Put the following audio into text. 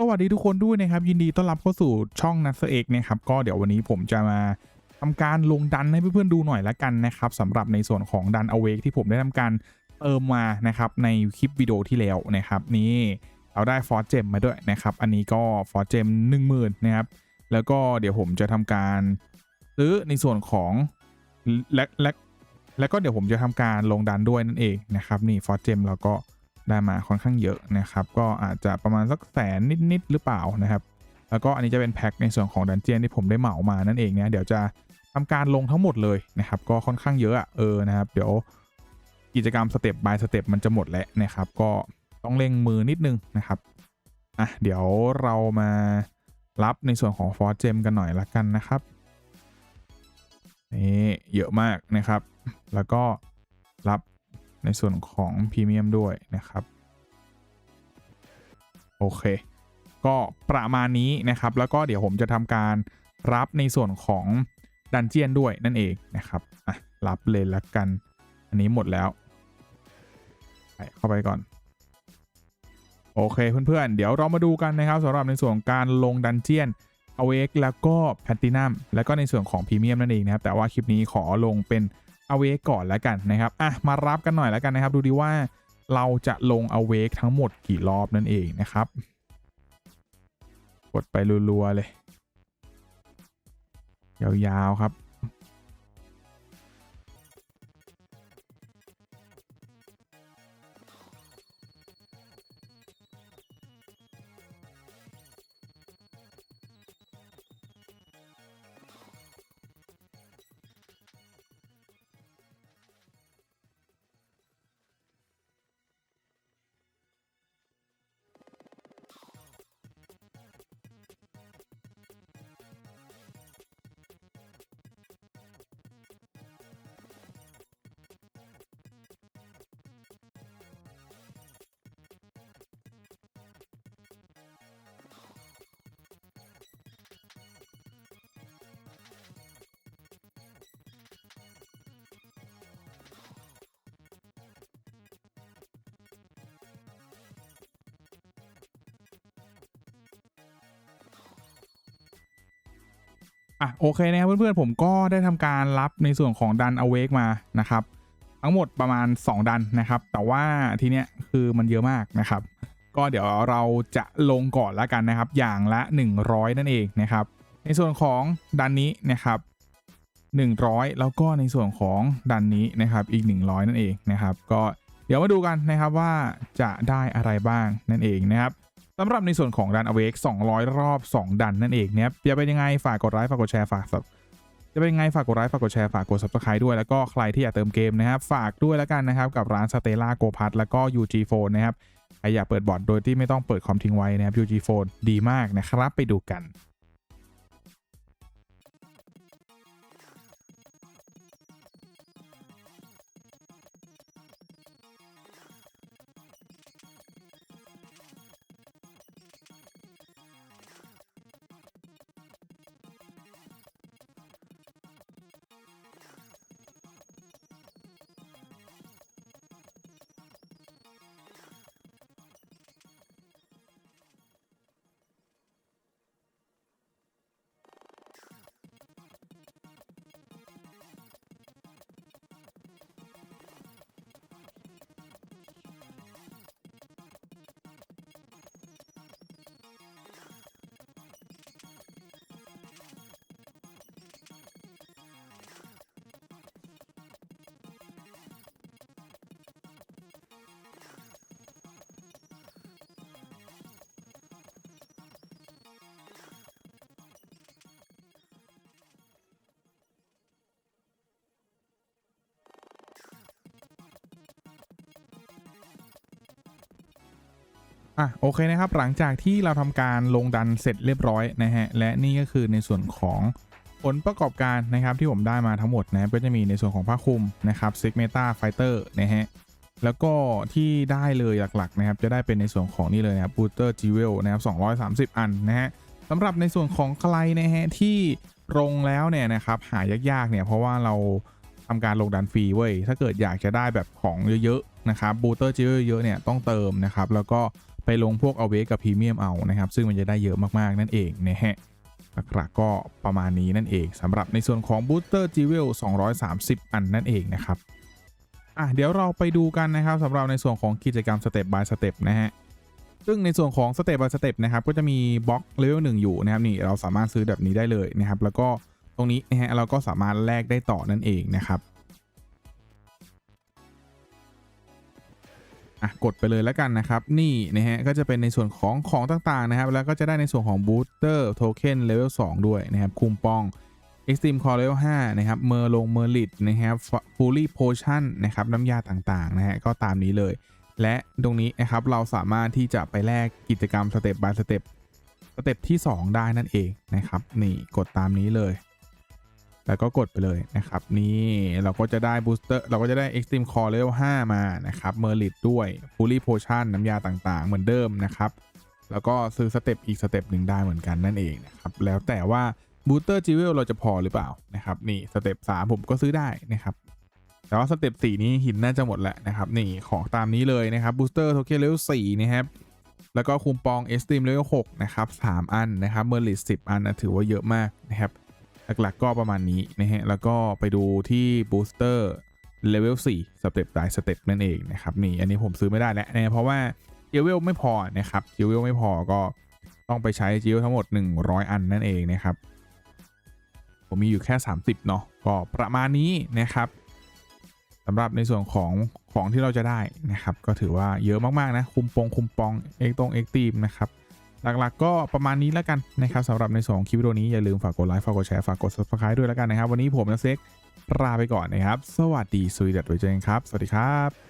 สวัสดีทุกคนด้วยนะครับ ยินดีต้อนรับเข้าสู่ช่องนัสเอกนะครับก็เดี๋ยววันนี้ผมจะมาทำการลงดันให้เพื่อนๆดูหน่อยละกันนะครับสำหรับในส่วนของดันอเวกที่ผมได้ทำการเติมมานะครับในคลิปวิดีโอที่แล้วนะครับนี่เราได้ฟอร์เจมมาด้วยนะครับอันนี้ก็ฟอร์เจมหนึ่งหมื่นนะครับแล้วก็เดี๋ยวผมจะทำการซื้อในส่วนของและและแล้วก็เดี๋ยวผมจะทำการลงดันด้วยนั่นเองนะครับนี่ฟอร์เจมเราก็ ได้มาค่อนข้างเยอะนะครับ ก็อาจจะประมาณสักแสนนิดๆหรือเปล่านะครับ แล้วก็อันนี้จะเป็นแพ็คในส่วนของดันเจียนที่ผมได้เหมามานั่นเองเนี่ยเดี๋ยวจะทำการลงทั้งหมดเลยนะครับ ก็ค่อนข้างเยอะอะเออนะครับ เดี๋ยวกิจกรรมสเต็ปบายสเต็ปมันจะหมดแล้วนะครับ ก็ต้องเร่งมือนิดนึงนะครับอะเดี๋ยวเรามารับในส่วนของฟอร์เจมกันหน่อยละกันนะครับนี่เยอะมากนะครับ แล้วก็รับ ในส่วนของพรีเมียมด้วยนะครับ โอเค ก็ประมาณนี้นะครับ แล้วก็เดี๋ยวผมจะทำการรับในส่วนของดันเจียนด้วยนั่นเองนะครับอะรับเลยละกัน อันนี้หมดแล้วใส่เข้าไปก่อน โอเคเพื่อนๆ เดี๋ยวเรามาดูกันนะครับสำหรับในส่วนการลงดันเจียนเอาเวกแล้วก็แพลตินัมแล้วก็ในส่วนของพรีเมียมนั่นเองนะครับ แต่ว่าคลิปนี้ขอลงเป็น เอาเวกก่อนแล้วกันนะครับอะมารับกันหน่อยแล้วกันนะครับ ดูดีว่าเราจะลงเอาเวกทั้งหมดกี่รอบนั่นเองนะครับ กดไปรัวๆเลย ยาวๆครับ อะโอเคนะครับเพื่อนๆผมก็ได้ทำการรับในส่วนของดันอเวกมานะครับ ทั้งหมดประมาณ 2 ดันนะครับ แต่ว่าทีเนี้ยคือมันเยอะมากนะครับ ก็เดี๋ยวเราจะลงก่อนล้วกันนะครับ อย่างละ 100 นั่นเองนะครับ ในส่วนของดันนี้นะครับ100 แล้วก็ในส่วนของดันนี้นะครับอีก 100 นั่นเองนะครับ ก็เดี๋ยวมาดูกันนะครับว่าจะได้อะไรบ้างนั่นเองนะครับ สำหรับในส่วนของดันอเวก200 รอบ 2 ดันนั่นเองเนี่ยจะเป็นยังไงฝากกดไลค์ฝากกดแชร์ฝากสับจะเป็นยังไงฝากกดไลค์ฝากกดแชร์ฝากกด subscribe ด้วยแล้วก็ใครที่อยากเติมเกมนะครับฝากด้วยแล้วกันนะครับกับร้านสเตล่าโกพัทแล้วก็ UG Phone นะครับใครอยากเปิดบอร์ดโดยที่ไม่ต้องเปิดคอมทิ้งไว้นะครับ UG Phone ดีมากนะครับไปดูกัน อะโอเคนะครับหลังจากที่เราทำการลงดันเสร็จเรียบร้อยนะฮะและนี่ก็คือในส่วนของผลประกอบการนะครับที่ผมได้มาทั้งหมดนะก็จะมีในส่วนของผ้าคลุมนะครับซิกเมตาไฟเตอร์นะฮะแล้วก็ที่ได้เลยหลักๆนะครับจะได้เป็นในส่วนของนี่เลยนะครับบูเตอร์จิเวลนะครับ230 อันนะฮะสำหรับในส่วนของใครนะฮะที่ลงแล้วเนี่ยนะครับหายากๆเนี่ยเพราะว่าเราทำการลงดันฟรีเว้ยถ้าเกิดอยากจะได้แบบของเยอะๆนะครับบูเตอร์จิเวลเยอะๆเนี่ยต้องเติมนะครับแล้วก็ ไปลงพวกเอาเวกับพรีเมียมเอานะครับ ซึ่งมันจะได้เยอะมากๆ นั่นเองนะฮะหลักๆก็ประมาณนี้นั่นเองสำหรับในส่วนของบูสเตอร์จีเวล230 อันนั่นเองนะครับอะเดี๋ยวเราไปดูกันนะครับสำหรับในส่วนของกิจกรรมสเต็ป by สเต็ปนะฮะซึ่งในส่วนของสเต็ป by สเต็ปนะครับก็จะมีบล็อกเลเวลหนึ่งอยู่นะครับนี่เราสามารถซื้อแบบนี้ได้เลยนะครับ แล้วก็ตรงนี้นะฮะเราก็สามารถแลกได้ต่อนั่นเองนะครับ อะกดไปเลยแล้วกันนะครับ นี่นะฮะก็จะเป็นในส่วนของของต่างๆนะครับ แล้วก็จะได้ในส่วนของบูสเตอร์โทเค็นเลเวล2ด้วยนะครับคุมปอง Extreme Core Level 5นะครับเมอร์ลงเมอร์ลิดนะครับ Fully Potion นะครับน้ำยาต่างๆนะฮะก็ตามนี้เลย และตรงนี้นะครับเราสามารถที่จะไปแลกกิจกรรมสเต็ป by สเต็ปสเต็ปที่ 2 ได้นั่นเองนะครับนี่กดตามนี้เลย แล้วก็กดไปเลยนะครับ นี่เราก็จะได้บูสเตอร์เราก็จะได้ Extreme Core Level 5 มานะครับเมอร์ลิดด้วย Fully Potion น้ำยาต่างๆ เหมือนเดิมนะครับแล้วก็ซื้อสเต็ปอีกสเต็ปหนึ่งได้เหมือนกันนั่นเองนะครับแล้วแต่ว่าบูสเตอร์จิเวลเราจะพอหรือเปล่านะครับนี่สเต็ป3ผมก็ซื้อได้นะครับแต่ว่าสเต็ป4นี้หินน่าจะหมดแล้วนะครับนี่ของตามนี้เลยนะครับบูสเตอร์โทเค็นเลเวล4นะครับแล้วก็คูปองเอสติมเลเวล6นะครับ3อันนะครับเมอร์ลิส10อันนะถือว่าเยอะมากนะครับ หลักๆก็ประมาณนี้นะฮะ แล้วก็ไปดูที่บูสเตอร์เลเวล4สเต็ปได้สเต็ปนั่นเองนะครับนี่อันนี้ผมซื้อไม่ได้แล้วนะเพราะว่าเจเวลไม่พอนะครับเจเวลไม่พอก็ต้องไปใช้เจเวลทั้งหมด 100 อันนั่นเองนะครับ ผมมีอยู่แค่ 30เนาะก็ประมาณนี้นะครับสำหรับในส่วนของของที่เราจะได้นะครับ ก็ถือว่าเยอะมากๆนะ คุมปองคุมปองเอ็กตรงเอ็กตีมนะครับ หลักๆก็ประมาณนี้แล้วกันนะครับสำหรับในส่วนของคลิปวิดีโอนี้อย่าลืมฝากกดไลค์ฝากกดแชร์ฝากกด subscribe ด้วยแล้วกันนะครับ วันนี้ผมนะเซ็กลาไปก่อนนะครับ สวัสดีสวีดัตไว้เจอกันครับ สวัสดีครับ